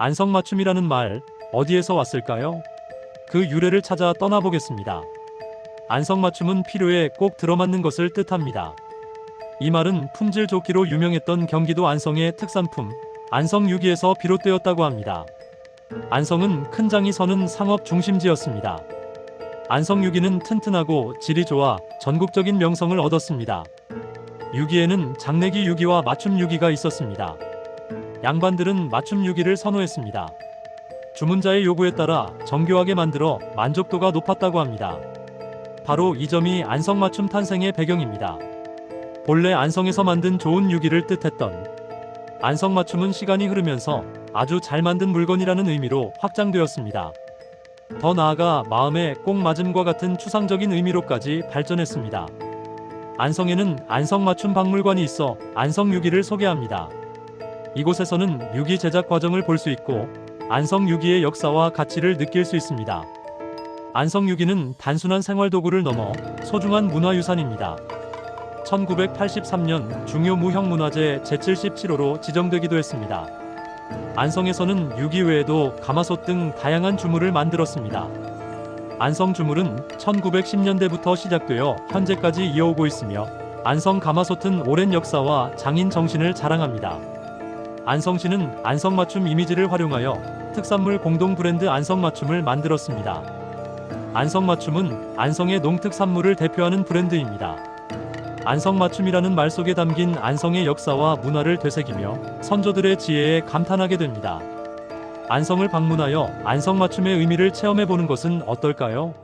안성맞춤이라는 말 어디에서 왔을까요? 그 유래를 찾아 떠나보겠습니다. 안성맞춤은 필요에 꼭 들어맞는 것을 뜻합니다. 이 말은 품질 좋기로 유명했던 경기도 안성의 특산품 안성유기에서 비롯되었다고 합니다. 안성은 큰 장이 서는 상업 중심지였습니다. 안성유기는 튼튼하고 질이 좋아 전국적인 명성을 얻었습니다. 유기에는 장내기 유기와 맞춤 유기가 있었습니다. 양반들은 맞춤 유기를 선호했습니다. 주문자의 요구에 따라 정교하게 만들어 만족도가 높았다고 합니다. 바로 이 점이 안성맞춤 탄생의 배경입니다. 본래 안성에서 만든 좋은 유기를 뜻했던 안성맞춤은 시간이 흐르면서 아주 잘 만든 물건이라는 의미로 확장되었습니다. 더 나아가 마음에 꼭 맞음과 같은 추상적인 의미로까지 발전했습니다. 안성에는 안성맞춤 박물관이 있어 안성유기를 소개합니다. 이곳에서는 유기 제작 과정을 볼 수 있고 안성 유기의 역사와 가치를 느낄 수 있습니다. 안성 유기는 단순한 생활 도구를 넘어 소중한 문화유산입니다. 1983년 중요 무형문화재 제77호로 지정되기도 했습니다. 안성에서는 유기 외에도 가마솥 등 다양한 주물을 만들었습니다. 안성 주물은 1910년대부터 시작되어 현재까지 이어오고 있으며 안성 가마솥은 오랜 역사와 장인 정신을 자랑합니다. 안성시는 안성맞춤 이미지를 활용하여 특산물 공동 브랜드 안성맞춤을 만들었습니다. 안성맞춤은 안성의 농특산물을 대표하는 브랜드입니다. 안성맞춤이라는 말 속에 담긴 안성의 역사와 문화를 되새기며 선조들의 지혜에 감탄하게 됩니다. 안성을 방문하여 안성맞춤의 의미를 체험해 보는 것은 어떨까요?